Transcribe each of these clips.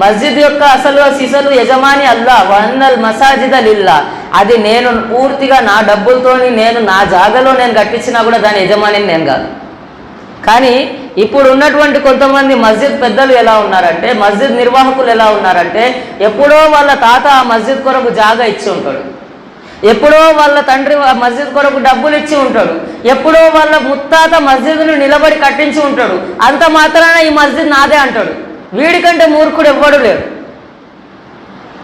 మస్జిద్ యొక్క అసలు సిసలు యజమాని అల్లా వన్నల్ మసాజిద్ లిల్లా. అది నేను పూర్తిగా నా డబ్బులతోని నేను నా జాగాలో నేను కట్టించినా కూడా దాని యజమానిని నేను కాదు. కానీ ఇప్పుడు ఉన్నటువంటి కొంతమంది మస్జిద్ పెద్దలు ఎలా ఉన్నారంటే మస్జిద్ నిర్వాహకులు ఎలా ఉన్నారంటే ఎప్పుడో వాళ్ళ తాత ఆ మస్జిద్ కొరకు జాగా ఇచ్చి ఉంటాడు. ఎప్పుడో వాళ్ళ తండ్రి మస్జిద్ కొరకు డబ్బులు ఇచ్చి ఉంటాడు. ఎప్పుడో వాళ్ళ ముత్తాత మస్జిద్ను నిలబడి కట్టించి ఉంటాడు. అంత మాత్రాన ఈ మస్జిద్ నాదే అంటాడు. వీడికంటే మూర్ఖుడు ఎవ్వడు లేడు.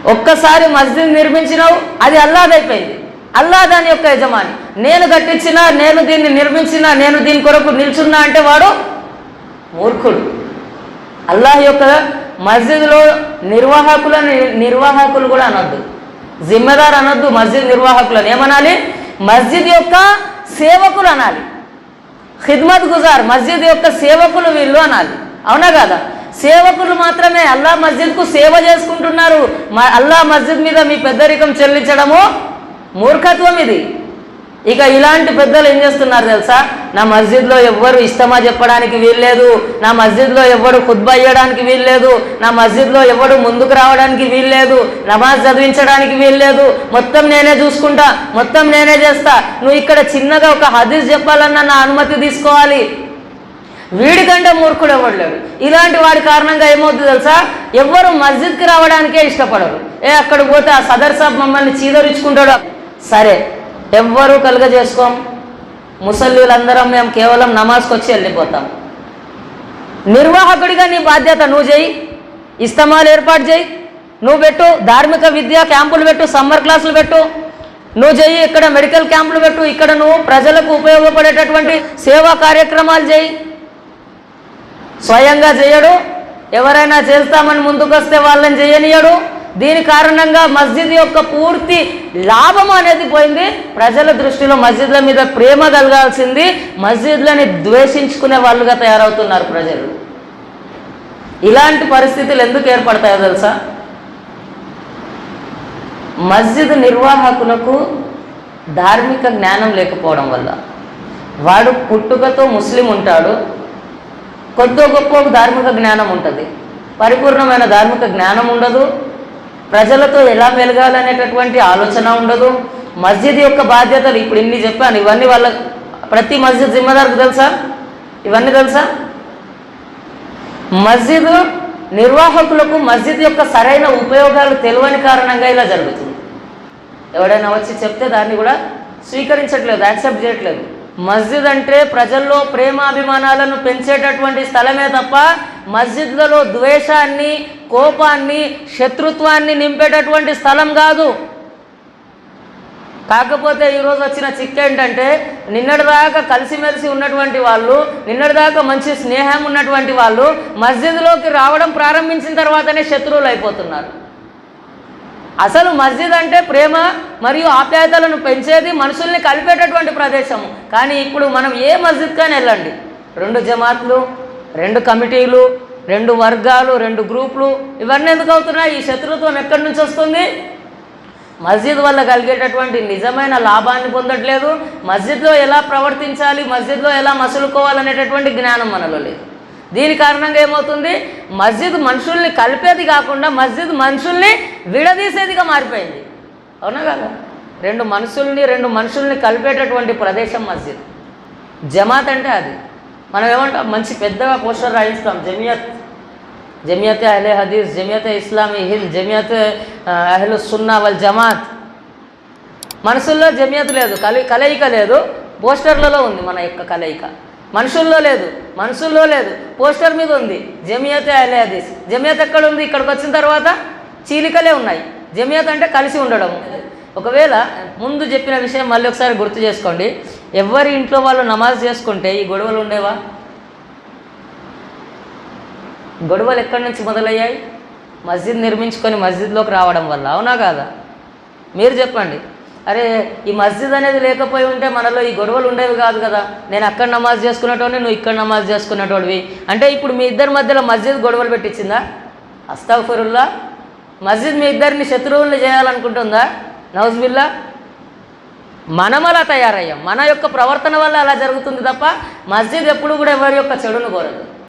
ఒక్కసారి మస్జిద్ నిర్మించినావు అది అల్లాదైపోయింది. అల్లా దాని యొక్క యజమాని నేను కట్టించినా నేను దీన్ని నిర్మించినా నేను దీని కొరకు నిల్చున్నా అంటే వాడు మూర్ఖుడు. అల్లాహ్ యొక్క మస్జిద్లో నిర్వాహకులను నిర్వాహకులు కూడా అనొద్దు. జిమ్మెదారు అనొద్దు మస్జిద్ నిర్వాహకులను. ఏమనాలి? మస్జిద్ యొక్క సేవకులు అనాలి. ఖిద్మత్ గుజార్ మస్జిద్ యొక్క సేవకులు వీళ్ళు అనాలి. అవునా కదా? సేవకులు మాత్రమే అల్లా మస్జిద్కు సేవ చేసుకుంటున్నారు. అల్లా మస్జిద్ మీద మీ పెద్దరికం చెల్లించడము మూర్ఖత్వం ఇది. ఇక ఇలాంటి పెద్దలు ఏం చేస్తున్నారు తెలుసా? నా మస్జిద్లో ఎవ్వరు ఇష్టమా చెప్పడానికి వీల్లేదు. నా మస్జిద్లో ఎవ్వరు ఖుద్బా అయ్యడానికి వీల్లేదు. నా మస్జిద్లో ఎవడు ముందుకు రావడానికి వీల్లేదు. నమాజ్ చదివించడానికి వీల్లేదు. మొత్తం నేనే చూసుకుంటా మొత్తం నేనే చేస్తా. నువ్వు ఇక్కడ చిన్నగా ఒక హదీస్ చెప్పాలన్నా నా అనుమతి తీసుకోవాలి. వీడికంటే మూర్ఖుడు ఎవడు లేడు ఇలాంటి వాడి కారణంగా ఏమవుతుంది తెలుసా? ఎవ్వరు మస్జిద్కి రావడానికే ఇష్టపడరు. ఏ అక్కడ పోతే ఆ సదర్ సాబ్ మమ్మల్ని చీదరించుకుంటాడు. సరే ఎవ్వరూ కలుగజేసుకోం. ముసల్లీలందరం మేము కేవలం నమాజ్కి వచ్చి వెళ్ళిపోతాం. నిర్వాహకుడిగా నీ బాధ్యత నువ్వు చేయి. ఇస్తమాలు ఏర్పాటు చేయి. నువ్వు పెట్టు ధార్మిక విద్యా క్యాంపులు పెట్టు సమ్మర్ క్లాసులు పెట్టు. నువ్వు చెయ్యి ఇక్కడ మెడికల్ క్యాంపులు పెట్టు. ఇక్కడ నువ్వు ప్రజలకు ఉపయోగపడేటటువంటి సేవా కార్యక్రమాలు చేయి. స్వయంగా చేయడు. ఎవరైనా చేస్తామని ముందుకు వస్తే వాళ్ళని చేయనీయడు. దీని కారణంగా మస్జిద్ యొక్క పూర్తి లాభం అనేది పోయింది. ప్రజల దృష్టిలో మస్జిద్ల మీద ప్రేమ కలగాల్సింది. మస్జిద్లని ద్వేషించుకునే వాళ్ళుగా తయారవుతున్నారు ప్రజలు. ఇలాంటి పరిస్థితులు ఎందుకు ఏర్పడతాయో తెలుసా? మస్జిద్ నిర్వాహకులకు ధార్మిక జ్ఞానం లేకపోవడం వల్ల. వాడు పుట్టుకతో ముస్లిం ఉంటాడు. కొద్దో గొప్ప ధార్మిక జ్ఞానం ఉంటుంది. పరిపూర్ణమైన ధార్మిక జ్ఞానం ఉండదు. ప్రజలతో ఎలా మెలగాలనేటటువంటి ఆలోచన ఉండదు. మస్జిద్ యొక్క బాధ్యతలు ఇప్పుడు ఇన్ని చెప్పాను. ఇవన్నీ వాళ్ళ ప్రతి మస్జిద్ జిమ్మదార్కు తెలుసా? ఇవన్నీ తెలుసా? మస్జిద్ నిర్వాహకులకు మస్జిద్ యొక్క సరైన ఉపయోగాలు తెలియని కారణంగా ఇలా జరుగుతుంది. ఎవడైనా వచ్చి చెప్తే దాన్ని కూడా స్వీకరించట్లేదు యాక్సెప్ట్ చేయట్లేదు. మస్జిద్ అంటే ప్రజల్లో ప్రేమాభిమానాలను పెంచేటటువంటి స్థలమే తప్ప మస్జిద్లలో ద్వేషాన్ని కోపాన్ని శత్రుత్వాన్ని నింపేటటువంటి స్థలం కాదు. కాకపోతే ఈరోజు వచ్చిన చిక్ ఏంటంటే నిన్నటిదాకా కలిసిమెలిసి ఉన్నటువంటి వాళ్ళు నిన్నటిదాకా మంచి స్నేహం ఉన్నటువంటి వాళ్ళు మస్జిద్లోకి రావడం ప్రారంభించిన తర్వాతనే శత్రువులు అయిపోతున్నారు. అసలు మస్జిద్ అంటే ప్రేమ మరియు ఆప్యాయతలను పెంచేది మనుషుల్ని కలిపేటటువంటి ప్రదేశము. కానీ ఇప్పుడు మనం ఏ మస్జిద్ కానీ వెళ్ళండి. రెండు జమాత్లు రెండు కమిటీలు రెండు వర్గాలు రెండు గ్రూపులు ఇవన్నీ ఎందుకు అవుతున్నాయి? ఈ శత్రుత్వం ఎక్కడి నుంచి వస్తుంది? మస్జిద్ వల్ల కలిగేటటువంటి నిజమైన లాభాన్ని పొందట్లేదు. మస్జిద్లో ఎలా ప్రవర్తించాలి? మస్జిద్లో ఎలా మసులుకోవాలనేటటువంటి జ్ఞానం మనలో లేదు. దీని కారణంగా ఏమవుతుంది? మస్జిద్ మనుషుల్ని కలిపేది కాకుండా మస్జిద్ మనుషుల్ని విడదీసేదిగా మారిపోయింది. అవునా కదా? రెండు మనుషుల్ని రెండు మనుషుల్ని కలిపేటటువంటి ప్రదేశం మస్జిద్. జమాత్ అంటే అది. మనం ఏమంటాం? మంచి పెద్దగా పోస్టర్ రాయిస్తాం జమియత్. జమియత్ అహ్లే హదీస్ జమియత్ ఇస్లామీ హింద్ జమియత్ అహ్లు సున్నా వల్ జమాత్. మనసుల్లో జమియత్ లేదు కలి కలయిక లేదు. పోస్టర్లలో ఉంది మన యొక్క కలయిక. మనుషుల్లో లేదు మనుషుల్లో లేదు. పోస్టర్ మీద ఉంది జమియత్ అహ్లే హదీస్. జమియత్ ఎక్కడ ఉంది ఇక్కడికి వచ్చిన తర్వాత చీలికలే ఉన్నాయి. జమియత్ అంటే కలిసి ఉండడం. ఒకవేళ ముందు చెప్పిన విషయం మళ్ళీ ఒకసారి గుర్తు చేసుకోండి. ఎవరి ఇంట్లో వాళ్ళు నమాజ్ చేసుకుంటే ఈ గొడవలు ఉండేవా? గొడవలు ఎక్కడి నుంచి మొదలయ్యాయి? మస్జిద్ నిర్మించుకొని మస్జిద్లోకి రావడం వల్ల. అవునా కాదా? మీరు చెప్పండి. అరే ఈ మస్జిద్ అనేది లేకపోయి ఉంటే మనలో ఈ గొడవలు ఉండేవి కాదు కదా. నేను అక్కడ నమాజ్ చేసుకునేటోడిని నువ్వు ఇక్కడ నమాజ్ చేసుకునేటోడివి అంటే ఇప్పుడు మీ ఇద్దరి మధ్యలో మస్జిద్ గొడవలు పెట్టించిందా? అస్తాఫరుల్లా మస్జిద్ మీ ఇద్దరిని శత్రువుల్ని చేయాలనుకుంటుందా? నౌజ్బిల్లా. మనం అలా తయారయ్యాం. మన యొక్క ప్రవర్తన వల్ల అలా జరుగుతుంది తప్ప మస్జిద్ ఎప్పుడు కూడా ఎవరి యొక్క చెడును కోరదు.